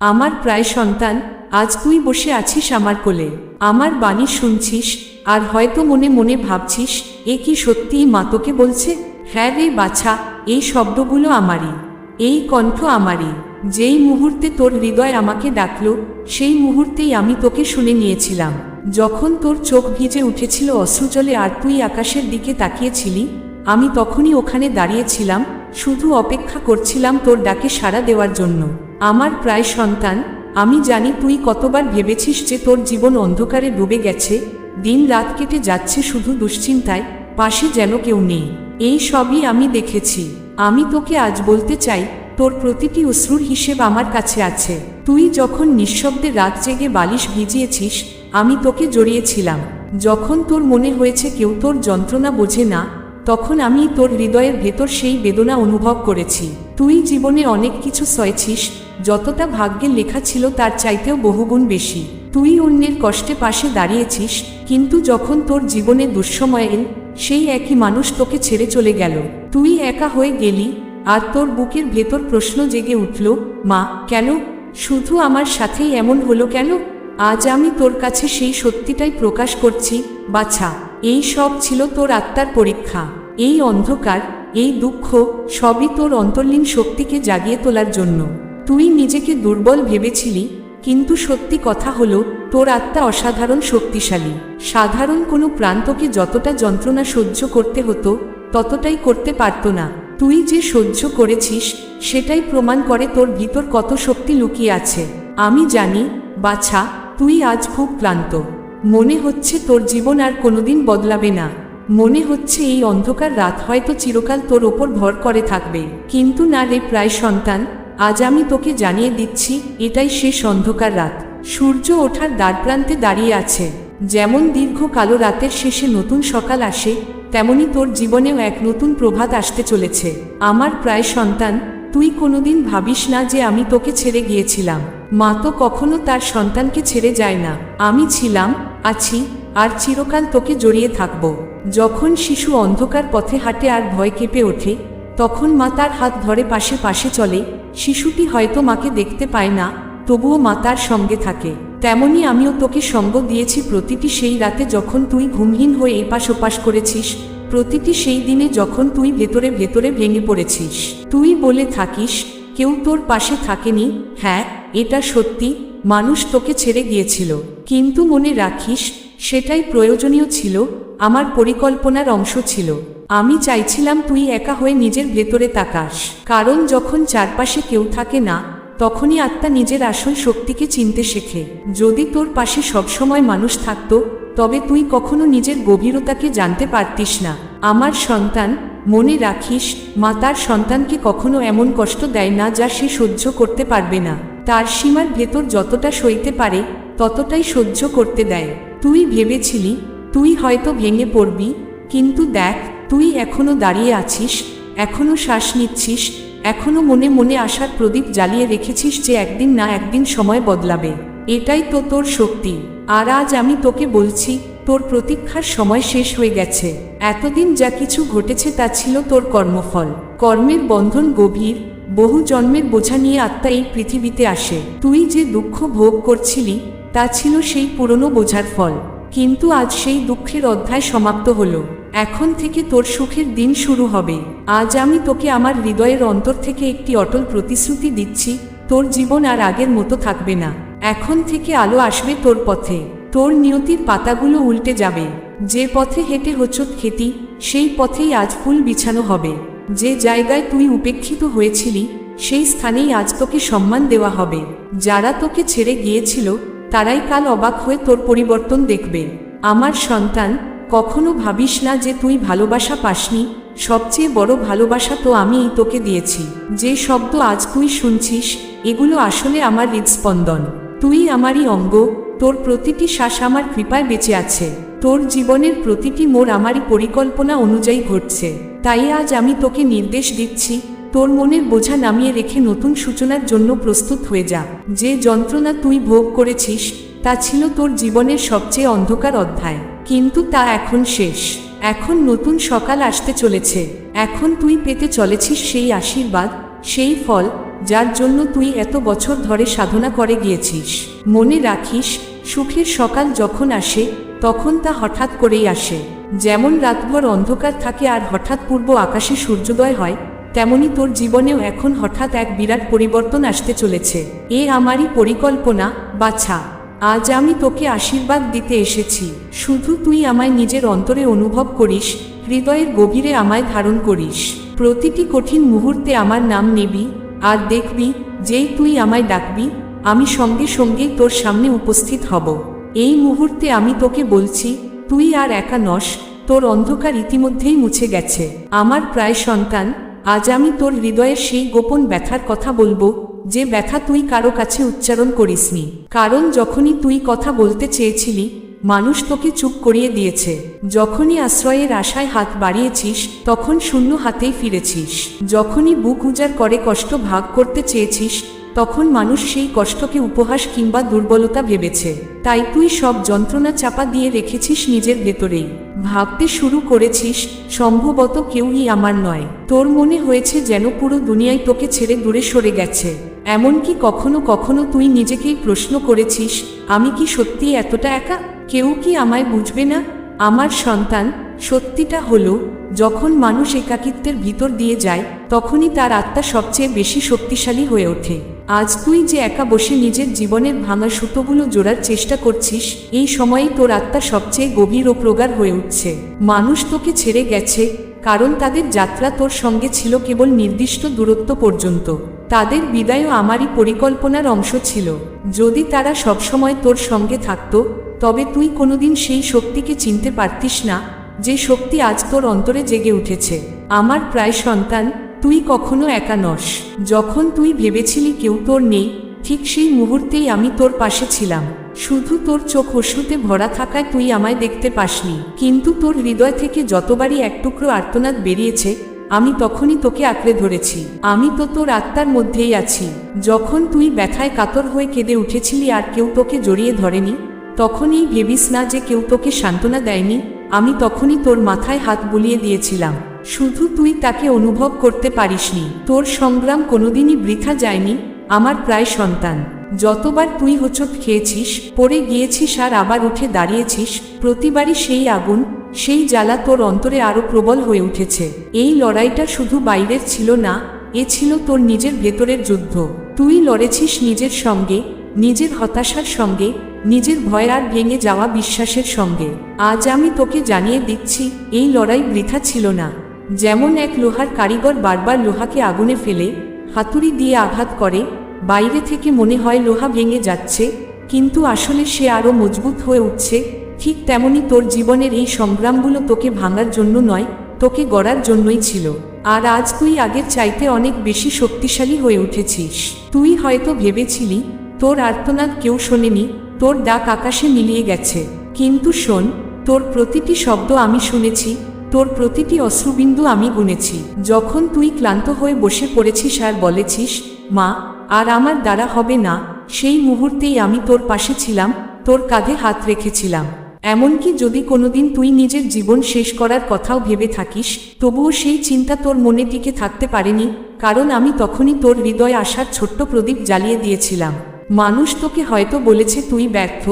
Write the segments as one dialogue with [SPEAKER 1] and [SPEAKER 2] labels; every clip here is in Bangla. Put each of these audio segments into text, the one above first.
[SPEAKER 1] আমার প্রায় সন্তান, আজ তুই বসে আছিস আমার কোলে। আমার বাণী শুনছিস, আর হয়তো মনে মনে ভাবছিস, এ কি সত্যিই মা তোকে বলছে? হ্যাঁ রে বাছা, এই শব্দগুলো আমারই। এই কণ্ঠ আমারই। যেই মুহূর্তে তোর হৃদয় আমাকে ডাকল, সেই মুহূর্তেই আমি তোকে শুনে নিয়েছিলাম। যখন তোর চোখ ভিজে উঠেছিল অশ্রুজলে আর তুই আকাশের দিকে তাকিয়েছিলি, আমি তখনই ওখানে দাঁড়িয়েছিলাম, শুধু অপেক্ষা করছিলাম তোর ডাকে সাড়া দেওয়ার জন্য। আমার প্রায় সন্তান, আমি জানি তুই কতবার ভেবেছিস যে তোর জীবন অন্ধকারে ডুবে গেছে, দিন রাত কেটে যাচ্ছে শুধু দুশ্চিন্তায়, পাশে যেন কেউ নেই। এই সবই আমি দেখেছি। আমি তোকে আজ বলতে চাই, তোর প্রতিটি অশ্রুর হিসেব আমার কাছে আছে। তুই যখন নিঃশব্দে রাত জেগে বালিশ ভিজিয়েছিস, আমি তোকে জড়িয়েছিলাম। যখন তোর মনে হয়েছে কেউ তোর যন্ত্রণা বোঝে না, তখন আমি তোর হৃদয়ের ভেতর সেই বেদনা অনুভব করেছি। তুই জীবনে অনেক কিছু সয়েছিস যতটা ভাগ্যে লেখা ছিল তার চাইতেও বহুগুণ বেশি। তুই অন্যের কষ্টে পাশে দাঁড়িয়েছিস, কিন্তু যখন তোর জীবনে দুঃসময় এল, সেই একই মানুষ তোকে ছেড়ে চলে গেল। তুই একা হয়ে গেলি, আর তোর বুকের ভেতর প্রশ্ন জেগে উঠল, মা, কেন? শুধু আমার সাথেই এমন হলো কেন? আজ আমি তোর কাছে সেই সত্যিটাই প্রকাশ করছি, বাছা, এই সব ছিল তোর আত্মার পরীক্ষা। এই অন্ধকার, এই দুঃখ, সবই তোর অন্তর্লীন শক্তিকে জাগিয়ে তোলার জন্য। তুই নিজেকে দুর্বল ভেবেছিলি, কিন্তু সত্যি কথা হলো, তোর আত্মা অসাধারণ শক্তিশালী। সাধারণ কোনো প্রান্তকে যতটা যন্ত্রণা সহ্য করতে হতো, ততটাই করতে পারত না। তুই যে সহ্য করেছিস, সেটাই প্রমাণ করে তোর ভিতর কত শক্তি লুকিয়ে আছে। আমি জানি, বাছা, তুই আজ খুব ক্লান্ত। মনে হচ্ছে তোর জীবন আর কোনোদিন বদলাবে না। মনে হচ্ছে এই অন্ধকার রাত হয়তো চিরকাল তোর ওপর ভর করে থাকবে। কিন্তু না রে প্রায় সন্তান আজ আমি তোকে জানিয়ে দিচ্ছি, এটাই শেষ অন্ধকার রাত। সূর্য ওঠার দ্বারপ্রান্তে দাঁড়িয়ে আছে। যেমন দীর্ঘ কালো রাতের শেষে নতুন সকাল আসে, তেমনি তোর জীবনেও এক নতুন প্রভাত আসতে চলেছে। আমার প্রায় সন্তান, তুই কোনোদিন ভাবিস না যে আমি তোকে ছেড়ে গিয়েছিলাম। মা তো কখনো তার সন্তানকে ছেড়ে যায় না। আমি ছিলাম, আছি, আর চিরকাল তোকে জড়িয়ে থাকব। যখন শিশু অন্ধকার পথে হাঁটে আর ভয় কেঁপে ওঠে তখন মা তার হাত ধরে পাশে পাশে চলে, শিশুটি হয়তো মাকে দেখতে পায় না, তবুও মা তার সঙ্গে থাকে। তেমনি আমিও তোকে সঙ্গ দিয়েছি, প্রতিটি সেই রাতে যখন তুই ঘুমহীন হয়ে এপাশ ওপাশ করেছিস, প্রতিটি সেই দিনে যখন তুই ভেতরে ভেতরে ভেঙে পড়েছিস। তুই বলে থাকিস, কেউ তোর পাশে থাকেনি হ্যাঁ এটা সত্যি, মানুষ তোকে ছেড়ে গিয়েছিল। কিন্তু মনে রাখিস, সেটাই প্রয়োজনীয় ছিল, আমার পরিকল্পনার অংশ ছিল। আমি চাইছিলাম তুই একা হয়ে নিজের ভেতরে তাকাস। কারণ যখন চারপাশে কেউ থাকে না, তখনই আত্মা নিজের আসল শক্তিকে চিনতে শেখে। যদি তোর পাশে সবসময় মানুষ থাকতো, তবে তুই কখনো নিজের গভীরতাকে জানতে পারতিস না। আমার সন্তান, মনে রাখিস, মা তার সন্তানকে কখনো এমন কষ্ট দেয় না যা সে সহ্য করতে পারবে না। তার সীমার ভেতর যতটা সইতে পারে, ততটাই সহ্য করতে দেয়। তুই ভেবেছিলি, তুই হয়তো ভেঙে পড়বি, কিন্তু দেখ তুই এখনও দাঁড়িয়ে আছিস, এখনও শ্বাস নিচ্ছিস, এখনও মনে মনে আসার প্রদীপ জ্বালিয়ে রেখেছিস যে একদিন না একদিন সময় বদলাবে। এটাই তো তোর শক্তি। আর আজ আমি তোকে বলছি, তোর প্রতীক্ষার সময় শেষ হয়ে গেছে। এতদিন যা কিছু ঘটেছে তা ছিল তোর কর্মফল। কর্মের বন্ধন গভীর, বহু জন্মের বোঝা নিয়ে আত্মা এই পৃথিবীতে আসে। তুই যে দুঃখ ভোগ করছিলি, তা ছিল সেই পুরনো বোঝার ফল। কিন্তু আজ সেই দুঃখের অধ্যায় সমাপ্ত হলো। এখন থেকে তোর সুখের দিন শুরু হবে। আজ আমি তোকে আমার হৃদয়ের অন্তর থেকে একটি অটল প্রতিশ্রুতি দিচ্ছি, তোর জীবন আর আগের মতো থাকবে না। এখন থেকে আলো আসবে তোর পথে। তোর নিয়তির পাতাগুলো উল্টে যাবে। যে পথে হেঁটে হোচট খেতি, সেই পথেই আজ ফুল বিছানো হবে। যে জায়গায় তুই উপেক্ষিত হয়েছিলি, সেই স্থানেই আজ তোকে সম্মান দেওয়া হবে। যারা তোকে ছেড়ে গিয়েছিল, তারাই কাল অবাক হয়ে তোর পরিবর্তন দেখবে। আমার সন্তান কখনো ভাবিস না যে তুই ভালোবাসা পাসনি। সবচেয়ে বড় ভালোবাসা তো আমিই তোকে দিয়েছি। যে শব্দ আজ তুই শুনছিস, এগুলো আসলে আমার হৃদস্পন্দন। তুই আমারই অঙ্গ, তোর প্রতিটি শ্বাস আমার কৃপায় বেঁচে আছে। তোর জীবনের প্রতিটি মোর আমারই পরিকল্পনা অনুযায়ী ঘটছে। তাই আজ আমি তোকে নির্দেশ দিচ্ছি, তোর মনের বোঝা নামিয়ে রেখে নতুন সূচনার জন্য প্রস্তুত হয়ে যা। যে যন্ত্রণা তুই ভোগ করেছিস, তা ছিল তোর জীবনের সবচেয়ে অন্ধকার অধ্যায়। কিন্তু তা এখন শেষ। এখন নতুন সকাল আসতে চলেছে। এখন তুই পেতে চলেছিস সেই আশীর্বাদ, সেই ফল, যার জন্য তুই এত বছর ধরে সাধনা করে গিয়েছিস। মনে রাখিস, সুখের সকাল যখন আসে, তখন তা হঠাৎ করেই আসে। যেমন রাতভর অন্ধকার থাকে আর হঠাৎ পূর্ব আকাশে সূর্যোদয় হয়, তেমনি তোর জীবনেও এখন হঠাৎ এক বিরাট পরিবর্তন আসতে চলেছে। এ আমারই পরিকল্পনা, বাছা। আজ আমি তোকে আশীর্বাদ দিতে এসেছি। শুধু তুই আমায় নিজের অন্তরে অনুভব করিস, হৃদয়ের গভীরে আমায় ধারণ করিস। প্রতিটি কঠিন মুহূর্তে আমার নাম নিবি, আর দেখবি, যেই তুই আমায় ডাকবি, আমি সঙ্গে সঙ্গেই তোর সামনে উপস্থিত হব। এই মুহূর্তে আমি তোকে বলছি, তুই আর একা নস, তোর অন্ধকার ইতিমধ্যেই মুছে গেছে। আমার প্রায় সন্তান, আজ আমি তোর হৃদয়ের সেই গোপন ব্যথার কথা বলব যে ব্যথা তুই কারও কাছে উচ্চারণ করিসনি। কারণ যখনই তুই কথা বলতে চেয়েছিলি, মানুষ তোকে চুপ করিয়ে দিয়েছে। যখনই আশ্রয়ের আশায় হাত বাড়িয়েছিস, তখন শূন্য হাতেই ফিরেছিস। যখনই বুক উজাড় করে কষ্ট ভাগ করতে চেয়েছিস, তখন মানুষ সেই কষ্টকে উপহাস কিংবা দুর্বলতা ভেবেছে। তাই তুই সব যন্ত্রণা চাপা দিয়ে রেখেছিস নিজের ভেতরেই। ভাবতে শুরু করেছিস, সম্ভবত কেউই আমার নয়। তোর মনে হয়েছে যেন পুরো দুনিয়ায় তোকে ছেড়ে দূরে সরে গেছে। এমনকি কখনো কখনো তুই নিজেকেই প্রশ্ন করেছিস, আমি কি সত্যি এতটা একা? কেউ কি আমায় বুঝবে না? আমার সন্তান সত্যিটা হলো, যখন মানুষ একাকিত্বের ভিতর দিয়ে যায়, তখনই তার আত্মা সবচেয়ে বেশি শক্তিশালী হয়ে ওঠে। আজ তুই যে একা বসে নিজের জীবনের ভাঙা সুতোগুলো জোড়ার চেষ্টা করছিস, এই সময়েই তোর আত্মা সবচেয়ে গভীর ও প্রগাঢ় হয়ে উঠছে। মানুষ তোকে ছেড়ে গেছে, কারণ তাদের যাত্রা তোর সঙ্গে ছিল কেবল নির্দিষ্ট দূরত্ব পর্যন্ত। তাদের বিদায়ও আমারই পরিকল্পনার অংশ ছিল। যদি তারা সবসময় তোর সঙ্গে থাকত, তবে তুই কোনোদিন সেই শক্তিকে চিনতে পারতিস না, যে শক্তি আজ তোর অন্তরে জেগে উঠেছে। আমার প্রায় সন্তান, তুই কখনো একা নস। যখন তুই ভেবেছিলি কেউ তোর নেই, ঠিক সেই মুহূর্তেই আমি তোর পাশে ছিলাম। শুধু তোর চোখ অশ্রুতে ভরা থাকায় তুই আমায় দেখতে পাসনি। কিন্তু তোর হৃদয় থেকে যতবারই এক টুকরো আর্তনাদ বেরিয়েছে আমি তখনই তোকে আঁকড়ে ধরেছি। আমি তো তোর আত্মার মধ্যেই আছি। যখন তুই ব্যথায় কাতর হয়ে কেঁদে উঠেছিলি আর কেউ তোকে জড়িয়ে ধরেনি, তখনই ভেবিস না যে কেউ তোকে সান্ত্বনা দেয়নি। আমি তখনই তোর মাথায় হাত বুলিয়ে দিয়েছিলাম। শুধু তুই তাকে অনুভব করতে পারিসনি। তোর সংগ্রাম কোনোদিনই বৃথা যায়নি, আমার প্রায় সন্তান। যতবার তুই হোঁচট খেয়েছিস, পড়ে গিয়েছিস আর আবার উঠে দাঁড়িয়েছিস, প্রতিবারই সেই আগুন সেই জ্বালা তোর অন্তরে আরও প্রবল হয়ে উঠেছে। এই লড়াইটা শুধু বাইরের ছিল না, এ ছিল তোর নিজের ভেতরের যুদ্ধ। তুই লড়েছিস নিজের সঙ্গে, নিজের হতাশার সঙ্গে, নিজের ভয় আর ভেঙে যাওয়া বিশ্বাসের সঙ্গে। আজ আমি তোকে জানিয়ে দিচ্ছি, এই লড়াই বৃথা ছিল না। যেমন এক লোহার কারিগর বারবার লোহাকে আগুনে ফেলে, হাতুড়ি দিয়ে আঘাত করে, বাইরে থেকে মনে হয় লোহা ভেঙে যাচ্ছে, কিন্তু আসলে সে আরও মজবুত হয়ে উঠছে ঠিক তেমনি তোর জীবনের এই সংগ্রামগুলো তোকে ভাঙার জন্য নয়, তোকে গড়ার জন্যই ছিল। আর আজ তুই আগের চাইতে অনেক বেশি শক্তিশালী হয়ে উঠেছিস। তুই হয়তো ভেবেছিলি, তোর আর্তনাদ কেউ শোনেনি, তোর ডাক আকাশে মিলিয়ে গেছে। কিন্তু শোন, তোর প্রতিটি শব্দ আমি শুনেছি, তোর প্রতিটি অশ্রুবিন্দু আমি গুনেছি। যখন তুই ক্লান্ত হয়ে বসে পড়েছিস আর বলেছিস, মা, আর আমার দ্বারা হবে না, সেই মুহূর্তেই আমি তোর পাশে ছিলাম, তোর কাঁধে হাত রেখেছিলাম। এমনকি যদি কোনোদিন তুই নিজের জীবন শেষ করার কথাও ভেবে থাকিস, তবুও সেই চিন্তা তোর মনে টিকে থাকতে পারেনি, কারণ আমি তখনই তোর হৃদয় আসার ছোট্ট প্রদীপ জ্বালিয়ে দিয়েছিলাম। মানুষ তোকে হয়তো বলেছে তুই ব্যর্থ,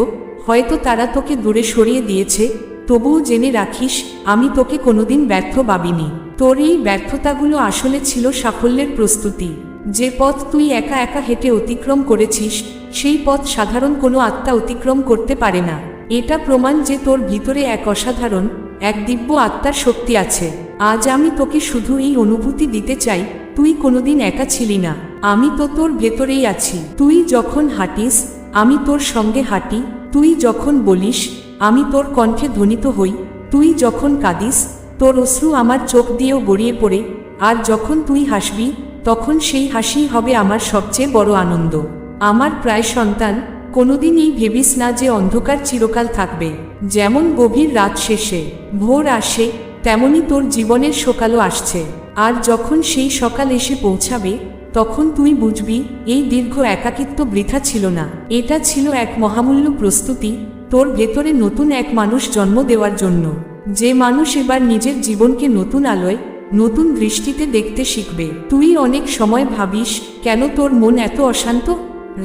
[SPEAKER 1] হয়তো তারা তোকে দূরে সরিয়ে দিয়েছে, তবুও জেনে রাখিস, আমি তোকে কোনোদিন ব্যর্থ ভাবিনি। তোর এই ব্যর্থতাগুলো আসলে ছিল সাফল্যের প্রস্তুতি। যে পথ তুই একা একা হেঁটে অতিক্রম করেছিস, সেই পথ সাধারণ কোনো আত্মা অতিক্রম করতে পারে না। এটা প্রমাণ যে তোর ভিতরে এক অসাধারণ, এক দিব্য আত্মার শক্তি আছে। আজ আমি তোকে শুধু এই অনুভূতি দিতে চাই, তুই কোনোদিন একা ছিলি না। আমি তো তোর ভেতরেই আছি। তুই যখন হাঁটিস, আমি তোর সঙ্গে হাঁটি। তুই যখন বলিস, আমি তোর কণ্ঠে ধ্বনিত হই। তুই যখন কাঁদিস, তোর অশ্রু আমার চোখ দিয়েও গড়িয়ে পড়ে। আর যখন তুই হাসবি, তখন সেই হাসি হবে আমার সবচেয়ে বড় আনন্দ। আমার প্রায় সন্তান কোনোদিন এই ভেবিস না যে অন্ধকার চিরকাল থাকবে। যেমন গভীর রাত শেষে, ভোর আসে, তেমনি তোর জীবনের সকালও আসছে। আর যখন সেই সকাল এসে পৌঁছাবে, তখন তুই বুঝবি, এই দীর্ঘ একাকিত্ব বৃথা ছিল না। এটা ছিল এক মহামূল্য প্রস্তুতি, তোর ভেতরে নতুন এক মানুষ জন্ম দেওয়ার জন্য। যে মানুষ এবার নিজের জীবনকে নতুন আলোয়, নতুন দৃষ্টিতে দেখতে শিখবে। তুই অনেক সময় ভাবিস, কেন তোর মন এত অশান্ত?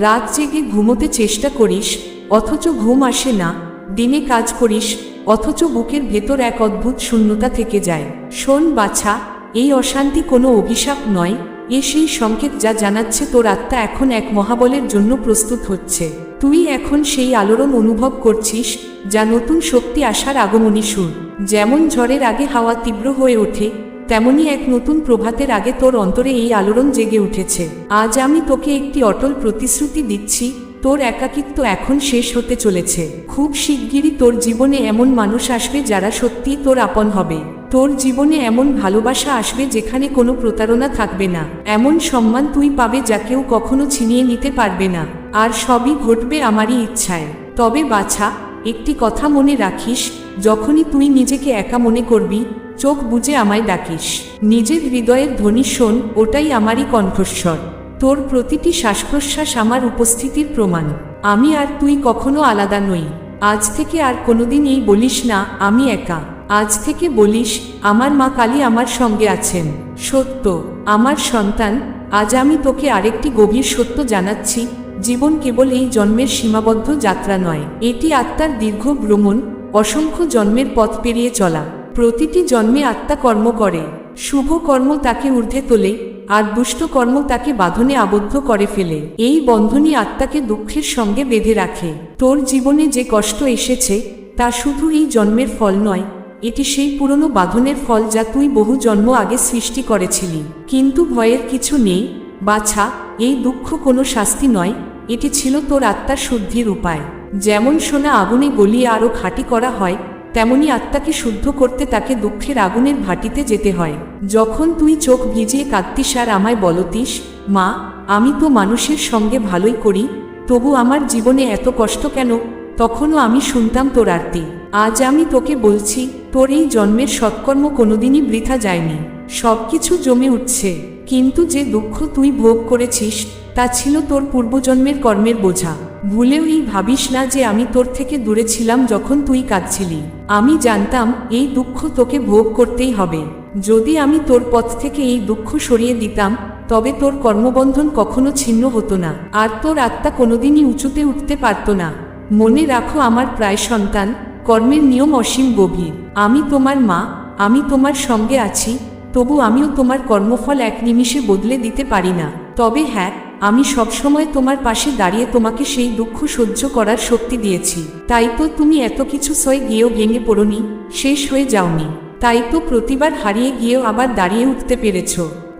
[SPEAKER 1] রাত জেগে ঘুমোতে চেষ্টা করিস, অথচ ঘুম আসে না, দিনে কাজ করিস, অথচ বুকের ভেতর এক অদ্ভুত শূন্যতা থেকে যায়। শোন বাছা, এই অশান্তি কোনো অভিশাপ নয়, এ সেই সংকেত যা জানাচ্ছে তোর আত্মা এখন এক মহাবলের জন্য প্রস্তুত হচ্ছে। তুই এখন সেই আলোড়ন অনুভব করছিস, যা নতুন শক্তি আসার আগমনী সুর। যেমন ঝড়ের আগে হাওয়া তীব্র হয়ে ওঠে তেমনি এক নতুন প্রভাতের আগে তোর অন্তরে এই আলোড়ন জেগে উঠেছে। আজ আমি তোকে একটি অটল প্রতিশ্রুতি দিচ্ছি, তোর একাকিত্ব এখন শেষ হতে চলেছে। খুব শিগগিরই তোর জীবনে এমন মানুষ আসবে যারা সত্যিই তোর আপন হবে। তোর জীবনে এমন ভালোবাসা আসবে যেখানে কোনো প্রতারণা থাকবে না। এমন সম্মান তুই পাবে যা কেউ কখনো ছিনিয়ে নিতে পারবে না। আর সবই ঘটবে আমারই ইচ্ছায়। তবে বাছা, একটি কথা মনে রাখিস, যখনই তুই নিজেকে একা মনে করবি চোখ বুজে আমায় ডাকিস। নিজের হৃদয়ের ধ্বনি শোন, ওটাই আমারই কণ্ঠস্বর। তোর প্রতিটি শ্বাস প্রশ্বাস আমার উপস্থিতির প্রমাণ। আমি আর তুই কখনো আলাদা নই। আজ থেকে আর কোনোদিন এই বলিস না, আমি একা। আজ থেকে বলিস, আমার মা কালী আমার সঙ্গে আছেন। সত্য, আমার সন্তান, আজ আমি তোকে আরেকটি গভীর সত্য জানাচ্ছি। জীবন কেবল এই জন্মের সীমাবদ্ধ যাত্রা নয়। এটি আত্মার দীর্ঘ ভ্রমণ, অসংখ্য জন্মের পথ পেরিয়ে চলা। প্রতিটি জন্মে আত্মা কর্ম করে। শুভ কর্ম তাকে ঊর্ধ্বে তোলে, আর দুষ্ট কর্ম তাকে বাঁধনে আবদ্ধ করে ফেলে। এই বন্ধনই আত্মাকে দুঃখের সঙ্গে বেঁধে রাখে। তোর জীবনে যে কষ্ট এসেছে, তা শুধু এই জন্মের ফল নয়, এটি সেই পুরনো বাঁধনের ফল যা তুই বহু জন্ম আগে সৃষ্টি করেছিলি। কিন্তু ভয়ের কিছু নেই, বাছা, এই দুঃখ কোনো শাস্তি নয়, এটি ছিল তোর আত্মার শুদ্ধির উপায়। যেমন সোনা আগুনে গলিয়ে আরও খাঁটি করা হয় তেমনি আত্মাকে শুদ্ধ করতে তাকে দুঃখের আগুনের ভাটিতে যেতে হয়। যখন তুই চোখ ভিজিয়ে কাঁদতিস আর আমায় বলতিস, মা, আমি তো মানুষের সঙ্গে ভালোই করি, তবু আমার জীবনে এত কষ্ট কেন? তখনও আমি শুনতাম তোর আরতি। আজ আমি তোকে বলছি, তোর এই জন্মের সৎকর্ম কোনোদিনই বৃথা যায়নি। সব কিছু জমে উঠছে। কিন্তু যে দুঃখ তুই ভোগ করেছিস, তা ছিল তোর পূর্বজন্মের কর্মের বোঝা। ভুলেও এই ভাবিস না যে আমি তোর থেকে দূরে ছিলাম যখন তুই কাঁদছিলি। আমি জানতাম এই দুঃখ তোকে ভোগ করতেই হবে। যদি আমি তোর পথ থেকে এই দুঃখ সরিয়ে দিতাম, তবে তোর কর্মবন্ধন কখনো ছিন্ন হতো না। আর তোর আত্মা কোনোদিনই উঁচুতে উঠতে পারত না। মনে রাখো আমার প্রায় সন্তান, কর্মের নিয়ম অসীম গভীর। আমি তোমার মা, আমি তোমার সঙ্গে আছি, তবু আমিও তোমার কর্মফল এক নিমিষে বদলে দিতে পারি না। তবে হ্যাঁ আমি সবসময় তোমার পাশে দাঁড়িয়ে তোমাকে সেই দুঃখ সহ্য করার শক্তি দিয়েছি। তাই তো তুমি এত কিছু সয়ে গিয়েও ভেঙে পড়নি, শেষ হয়ে যাওনি। তাই তো প্রতিবার হারিয়ে গিয়েও আবার দাঁড়িয়ে উঠতে পেরেছ।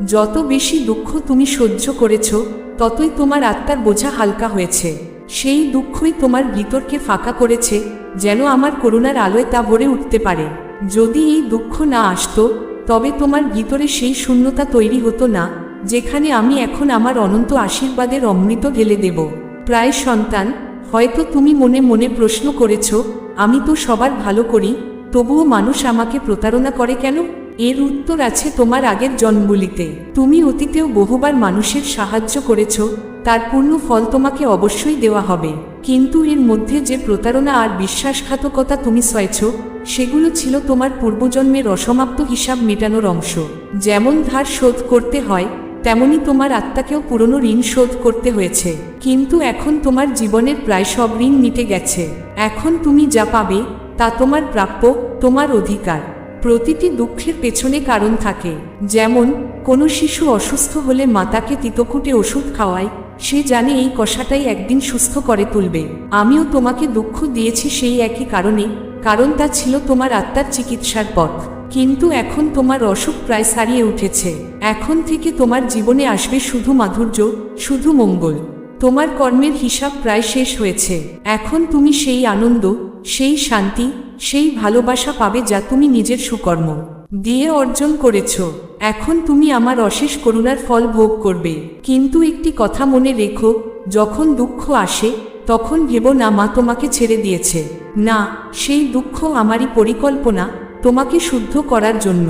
[SPEAKER 1] যত বেশি দুঃখ তুমি সহ্য করেছ, ততই তোমার আত্মার বোঝা হালকা হয়েছে। সেই দুঃখই তোমার ভিতরকে ফাঁকা করেছে, যেন আমার করুণার আলোয় তা ভরে উঠতে পারে। যদি এই দুঃখ না আসতো, তবে তোমার ভিতরে সেই শূন্যতা তৈরি হতো না। যেখানে আমি এখন আমার অনন্ত আশীর্বাদের অমৃত ঢেলে দেব। প্রায় সন্তান, হয়তো তুমি মনে মনে প্রশ্ন করেছ, আমি তো সবার ভালো করি, তবুও মানুষ আমাকে প্রতারণা করে কেন? এর উত্তর আছে তোমার আগের জন্মগুলিতে। তুমি অতীতেও বহুবার মানুষের সাহায্য করেছ, তার পূর্ণ ফল তোমাকে অবশ্যই দেওয়া হবে। কিন্তু এর মধ্যে যে প্রতারণা আর বিশ্বাসঘাতকতা তুমি সয়েছ, সেগুলো ছিল তোমার পূর্বজন্মের অসমাপ্ত হিসাব মেটানোর অংশ। যেমন ধার শোধ করতে হয় তেমনি তোমার আত্মাকেও পুরনো ঋণ শোধ করতে হয়েছে। কিন্তু এখন তোমার জীবনের প্রায় সব ঋণ মিটে গেছে। এখন তুমি যা পাবে, তা তোমার প্রাপ্য, তোমার অধিকার। প্রতিটি দুঃখের পেছনে কারণ থাকে। যেমন, কোনো শিশু অসুস্থ হলে মাতাকে তিতকুটে ওষুধ খাওয়ায়, সে জানে এই কষাটাই একদিন সুস্থ করে তুলবে। আমিও তোমাকে দুঃখ দিয়েছি সেই একই কারণে, কারণ তা ছিল তোমার আত্মার চিকিৎসার পথ। কিন্তু এখন তোমার অসুখ প্রায় সারিয়ে উঠেছে। এখন থেকে তোমার জীবনে আসবে শুধু মাধুর্য, শুধু মঙ্গল। তোমার কর্মের হিসাব প্রায় শেষ হয়েছে। এখন তুমি সেই আনন্দ, সেই শান্তি, সেই ভালোবাসা পাবে যা তুমি নিজের সুকর্ম দিয়ে অর্জন করেছ। এখন তুমি আমার অশেষ করুণার ফল ভোগ করবে। কিন্তু একটি কথা মনে রেখো, যখন দুঃখ আসে, তখন ভেব না মা তোমাকে ছেড়ে দিয়েছে। না, সেই দুঃখ আমারই পরিকল্পনা তোমাকে শুদ্ধ করার জন্য।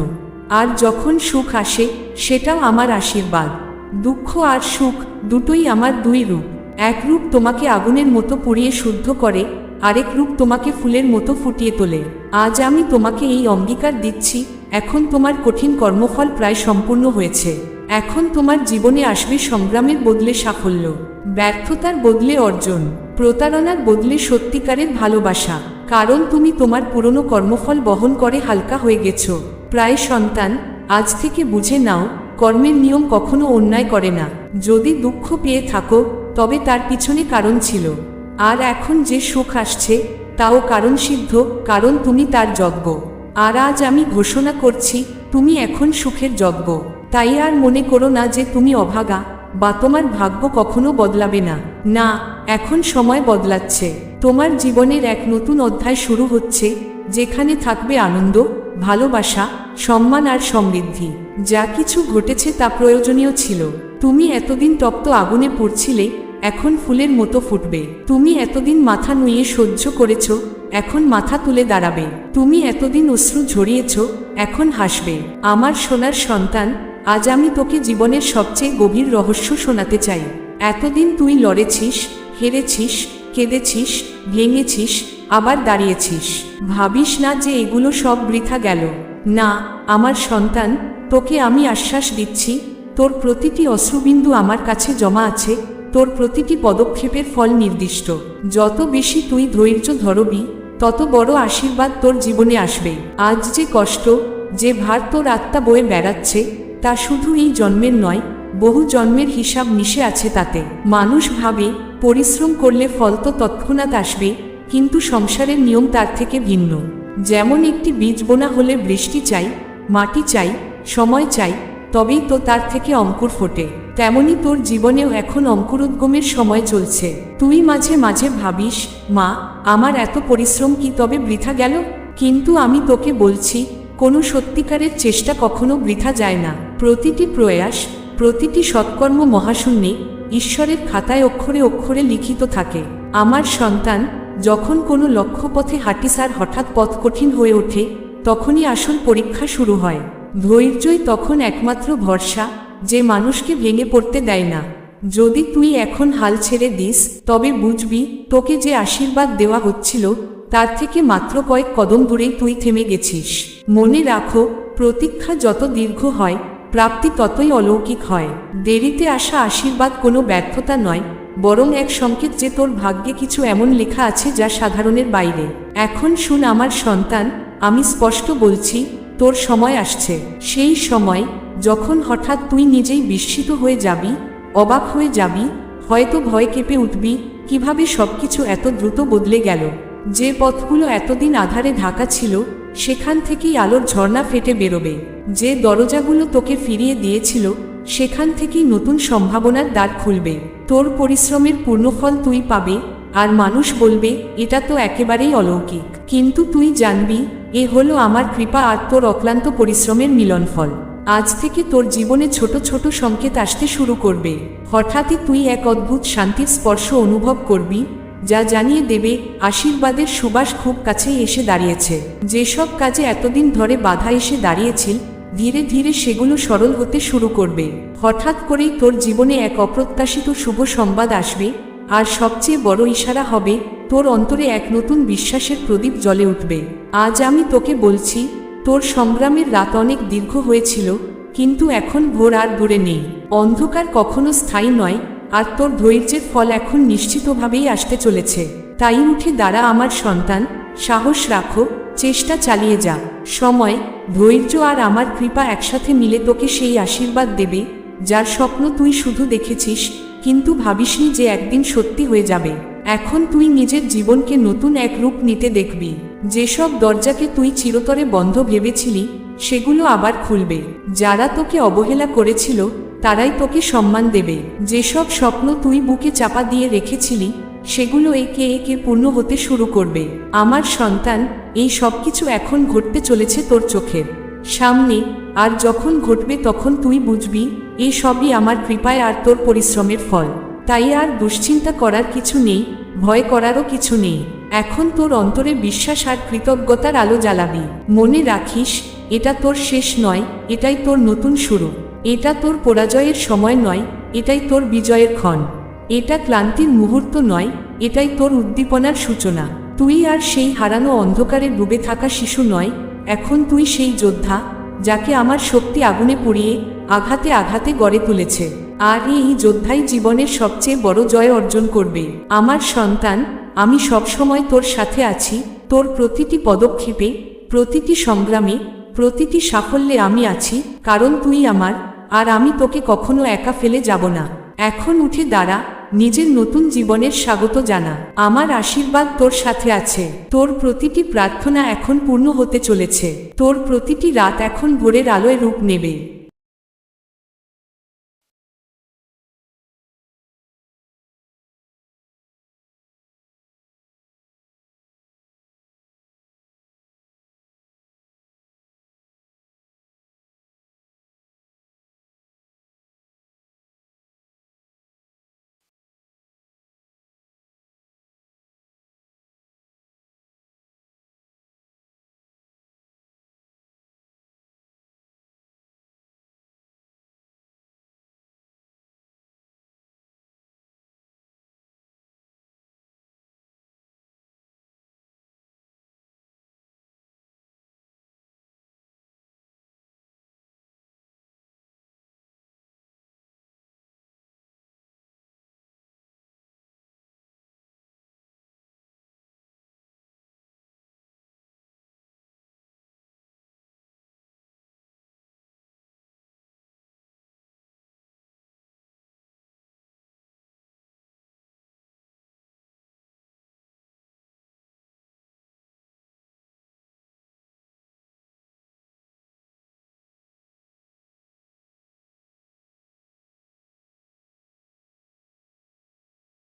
[SPEAKER 1] আর যখন সুখ আসে, সেটাও আমার আশীর্বাদ। দুঃখ আর সুখ দুটোই আমার দুই রূপ। এক রূপ তোমাকে আগুনের মতো পুড়িয়ে শুদ্ধ করে, আরেক রূপ তোমাকে ফুলের মতো ফুটিয়ে তোলে। আজ আমি তোমাকে এই অঙ্গীকার দিচ্ছি, এখন তোমার কঠিন কর্মফল প্রায় সম্পূর্ণ হয়েছে। এখন তোমার জীবনে আসবে সংগ্রামের বদলে সাফল্য, ব্যর্থতার বদলে অর্জন, প্রতারণার বদলে সত্যিকারের ভালোবাসা। কারণ তুমি তোমার পুরনো কর্মফল বহন করে হালকা হয়ে গেছো। প্রায় সন্তান, আজ থেকে বুঝে নাও, কর্মের নিয়ম কখনো অন্যায় করে না। যদি দুঃখ পেয়ে থাকো, তবে তার পিছনে কারণ ছিল। আর এখন যে সুখ আসছে, তাও কারণ সিদ্ধ, কারণ তুমি তার যজ্ঞ। আর আজ আমি ঘোষণা করছি, তুমি এখন সুখের যজ্ঞ। তাই আর মনে করো না যে তুমি অভাগা। বা তোমার ভাগ্য কখনো বদলাবে না। না, এখন সময় বদলাচ্ছে। তোমার জীবনের এক নতুন অধ্যায় শুরু হচ্ছে, যেখানে থাকবে আনন্দ, ভালোবাসা, সম্মান আর সমৃদ্ধি। যা কিছু ঘটেছে তা প্রয়োজনীয় ছিল। তুমি এতদিন তপ্ত আগুনে পড়ছিলে, এখন ফুলের মতো ফুটবে। তুমি এতদিন মাথা নুয়ে সহ্য করেছ, এখন মাথা তুলে দাঁড়াবে। তুমি এতদিন অশ্রু ঝরিয়েছ, এখন হাসবে। আমার সোনার সন্তান আজ আমি তোকে জীবনের সবচেয়ে গভীর রহস্য শোনাতে চাই। এতদিন তুই লড়েছিস, হেরেছিস, কেঁদেছিস, ভেঙেছিস, আবার দাঁড়িয়েছিস। ভাবিস না যে এগুলো সব বৃথা গেল। না, আমার সন্তান, তোকে আমি আশ্বাস দিচ্ছি, তোর প্রতিটি অশ্রুবিন্দু আমার কাছে জমা আছে, তোর প্রতিটি পদক্ষেপের ফল নির্দিষ্ট। যত বেশি তুই ধৈর্য ধরবি, তত বড় আশীর্বাদ তোর জীবনে আসবে। আজ যে কষ্ট, যে ভার তোর আত্মা বয়ে বেড়াচ্ছে তা শুধু এই জন্মের নয়, বহু জন্মের হিসাব মিশে আছে তাতে। মানুষ ভাবে, পরিশ্রম করলে ফল তো তৎক্ষণাৎ আসবে, কিন্তু সংসারের নিয়ম তার থেকে ভিন্ন। যেমন একটি বীজ বোনা হলে বৃষ্টি চাই, মাটি চাই, সময় চাই, তবেই তো তার থেকে অঙ্কুর ফোটে। তেমনি তোর জীবনেও এখন অঙ্কুরোদ্গমের সময় চলছে। তুই মাঝে মাঝে ভাবিস, মা, আমার এত পরিশ্রম কি তবে বৃথা গেল? কিন্তু আমি তোকে বলছি, কোনো সত্যিকারের চেষ্টা কখনো বৃথা যায় না। প্রতিটি প্রয়াস, প্রতিটি সৎকর্ম মহাশূন্যে ঈশ্বরের খাতায় অক্ষরে অক্ষরে লিখিত থাকে। আমার সন্তান যখন কোনো লক্ষ্যপথে হাঁটিসার হঠাৎ পথ কঠিন হয়ে ওঠে, তখনই আসল পরীক্ষা শুরু হয়। ধৈর্যই তখন একমাত্র ভরসা যে মানুষকে ভেঙে পড়তে দেয় না। যদি তুই এখন হাল ছেড়ে দিস, তবে বুঝবি তোকে যে আশীর্বাদ দেওয়া হচ্ছিল, তার থেকে মাত্র কয়েক কদম দূরেই তুই থেমে গেছিস। মনে রাখো, প্রতীক্ষা যত দীর্ঘ হয় প্রাপ্তি ততই অলৌকিক হয়। দেরিতে আসা আশীর্বাদ কোনো ব্যর্থতা নয়, বরং এক সংকেত যে তোর ভাগ্যে কিছু এমন লেখা আছে যা সাধারণের বাইরে। এখন শুন আমার সন্তান, আমি স্পষ্ট বলছি, তোর সময় আসছে। সেই সময়, যখন হঠাৎ তুই নিজেই বিস্মিত হয়ে যাবি, অবাক হয়ে যাবি, হয়তো ভয় কেঁপে উঠবি, কীভাবে সবকিছু এত দ্রুত বদলে গেল। যে পথগুলো এতদিন আধারে ঢাকা ছিল, সেখান থেকেই আলোর ঝর্ণা ফেটে বেরোবে। যে দরজাগুলো তোকে ফিরিয়ে দিয়েছিল, সেখান থেকেই নতুন সম্ভাবনার দ্বার খুলবে। তোর পরিশ্রমের পূর্ণফল তুই পাবে, আর মানুষ বলবে, এটা তো একেবারেই অলৌকিক। কিন্তু তুই জানবি, এ হলো আমার কৃপা আর তোর অক্লান্ত পরিশ্রমের মিলনফল। আজ থেকে তোর জীবনে ছোট ছোট সংকেত আসতে শুরু করবে। হঠাৎই তুই এক অদ্ভুত শান্তির স্পর্শ অনুভব করবি, যা জানিয়ে দেবে, আশীর্বাদের সুবাস খুব কাছেই এসে দাঁড়িয়েছে। যেসব কাজে এতদিন ধরে বাধা এসে দাঁড়িয়েছিল ধীরে ধীরে সেগুলো সরল হতে শুরু করবে। হঠাৎ করেই তোর জীবনে এক অপ্রত্যাশিত শুভ সংবাদ আসবে, আর সবচেয়ে বড় ইশারা হবে, তোর অন্তরে এক নতুন বিশ্বাসের প্রদীপ জ্বলে উঠবে। আজ আমি তোকে বলছি, তোর সংগ্রামের রাত অনেক দীর্ঘ হয়েছিল, কিন্তু এখন ভোর আর দূরে নেই। অন্ধকার কখনো স্থায়ী নয়, আর তোর ধৈর্যের ফল এখন নিশ্চিতভাবেই আসতে চলেছে। তাই উঠে দাঁড়া আমার সন্তান সাহস রাখো, চেষ্টা চালিয়ে যা। সময়, ধৈর্য আর আমার কৃপা একসাথে মিলে তোকে সেই আশীর্বাদ দেবে, যার স্বপ্ন তুই শুধু দেখেছিস, কিন্তু ভাবিসনি যে একদিন সত্যি হয়ে যাবে। এখন তুই নিজের জীবনকে নতুন এক রূপ নিতে দেখবি। যেসব দরজাকে তুই চিরতরে বন্ধ ভেবেছিলি, সেগুলো আবার খুলবে। যারা তোকে অবহেলা করেছিল, তারাই তোকে সম্মান দেবে। যেসব স্বপ্ন তুই বুকে চাপা দিয়ে রেখেছিলি সেগুলো একে একে পূর্ণ হতে শুরু করবে। আমার সন্তান, এই সব কিছু এখন ঘটতে চলেছে তোর চোখের। সামনে, আর যখন ঘটবে তখন তুই বুঝবি এই সবই আমার কৃপায় আর তোর পরিশ্রমের ফল। তাই আর দুশ্চিন্তা করার কিছু নেই, ভয় করারও কিছু নেই। এখন তোর অন্তরে বিশ্বাস আর কৃতজ্ঞতার আলো জ্বালাবি। মনে রাখিস, এটা তোর শেষ নয়, এটাই তোর নতুন শুরু। এটা তোর পরাজয়ের সময় নয়, এটাই তোর বিজয়ের ক্ষণ। এটা ক্লান্তির মুহূর্ত নয়, এটাই তোর উদ্দীপনার সূচনা। তুই আর সেই হারানো অন্ধকারে ডুবে থাকা শিশু নয়, এখন তুই সেই যোদ্ধা, যাকে আমার শক্তি আগুনে পুড়িয়ে আঘাতে আঘাতে গড়ে তুলেছে। আর এই যোদ্ধাই জীবনের সবচেয়ে বড় জয় অর্জন করবে। আমার সন্তান, আমি সবসময় তোর সাথে আছি, তোর প্রতিটি পদক্ষেপে, প্রতিটি সংগ্রামে, প্রতিটি সাফল্যে আমি আছি, কারণ তুই আমার, আর আমি তোকে কখনো একা ফেলে যাব না। এখন উঠে দাঁড়া, নিজের নতুন জীবনের স্বাগত জানা। আমার আশীর্বাদ তোর সাথে আছে। তোর প্রতিটি প্রার্থনা এখন পূর্ণ হতে চলেছে। তোর প্রতিটি রাত এখন ভোরের আলোয় রূপ নেবে।